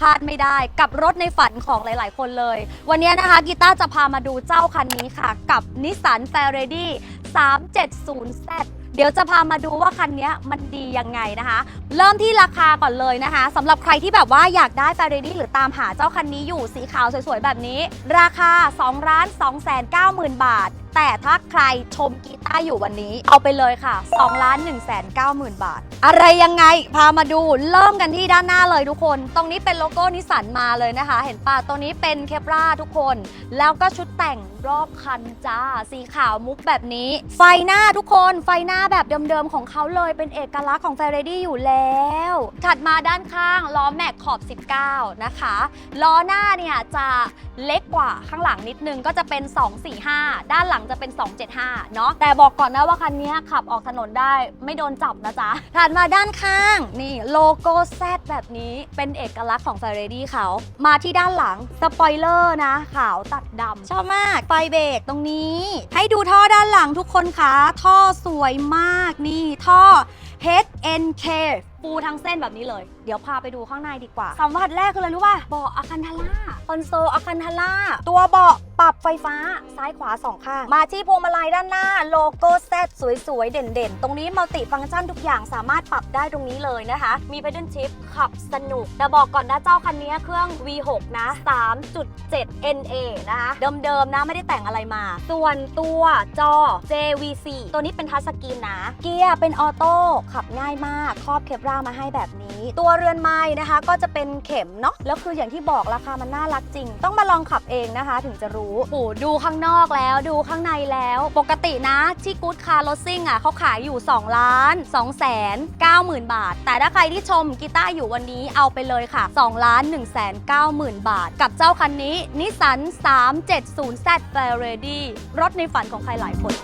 พลาดไม่ได้กับรถในฝันของหลาย ๆ คนเลย วันนี้นะคะกีตาร์จะพามาดูเจ้าคันนี้ค่ะ กับนิสสัน f a r a d y 370Z เดี๋ยวจะพามาดูว่าคันนี้มันดียังไงนะคะ เริ่มที่ราคาก่อนเลยนะคะสำหรับใครที่แบบว่าอยากได้ f a r a d y หรือตามหาเจ้าคันนี้อยู่สีขาวสวย ๆ แบบนี้ ราคา 2 2 9 0 0 0 0 บาทแต่ถ้าใครชมกีตาร์อยู่วันนี้ เอาไปเลยค่ะ2 1 9 0 0 0 0 บาท อะไรยังไง พามาดูเริ่มกันที่ด้านหน้าเลยทุกคน ตรงนี้เป็นโลโก้นิสสันมาเลยนะคะ เห็นป่ะตรงนี้เป็นเคปราทุกคน แล้วก็ชุดแต่งรอบคันจ้า สีขาวมุกแบบนี้ ไฟหน้าทุกคนไฟหน้าแบบเดิมๆของเขาเลยเป็นเอกลักษณ์ของ f a r a d y อยู่แล้ว ถัดมาด้านข้างล้อแม็กขอบ 19 นะคะล้อหน้าเนี่ยจะเล็กกว่าข้างหลังนิดนึงก็จะเป็น 245 ด้านหลังจะเป็น 275 เนาะแต่บอกก่อนนะว่าคันนี้ขับออกถนนได้ไม่โดนจับนะจ๊ะถัดมาด้านข้าง นี่โลโก้แซดแบบนี้เป็นเอกลักษณ์ของ f a r a d y เขา มาที่ด้านหลังสปอยเลอร์นะ ขาวตัดดำชอบมากไฟเบรกตรงนี้ ให้ดูท่อด้านหลังทุกคนคะท่อสวยมากนี่ท่อ N.K. ปูทั้งเส้นแบบนี้เลย เดี๋ยวพาไปดูข้างในดีกว่าสัมผัสแรกคืออะไรรู้ป่ะเบาะอาคันทาร่าคอนโซลอาคันทาร่าตัวเบาะปรับไฟฟ้าซ้ายขวาสองข้าง มาที่พวงมาลัยด้านหน้า โลโก้แซดสวยๆ เด่นๆ ตรงนี้มัลติฟังก์ชันทุกอย่างสามารถปรับได้ตรงนี้เลยนะคะ มี pedal shift ขับสนุก แต่บอกก่อนนะเจ้าคันนี้เครื่อง V6 นะ 3.7 NA นะคะเดิมๆนะไม่ได้แต่งอะไรมา ส่วนตัวจอ JVC ตัวนี้เป็นทัชสกรีนนะ เกียร์เป็นออโต้ขับง่ายมากครอบเคปรามาให้แบบนี้ ตัวเรือนไม้นะคะ ก็จะเป็นเข็มเนาะแล้วคืออย่างที่บอกราคามันน่ารักจริง ต้องมาลองขับเองนะคะ ถึงจะรู้โอ้ดูข้างนอกแล้วดูข้างในแล้ว ปกตินะที่กู๊ดคาร์ o ซิ่งอะเขาขายอยู่ 2 ล้าน2แสน9หมื่นบาท แต่ถ้าใครที่ชมกีตาร์อยู่วันนี้เอาไปเลยค่ะ2ล้าน1แสน9หมื่นบาท กับเจ้าคันนี้นิสสัน 370Z f a r a d y รถในฝันของใครหลายคน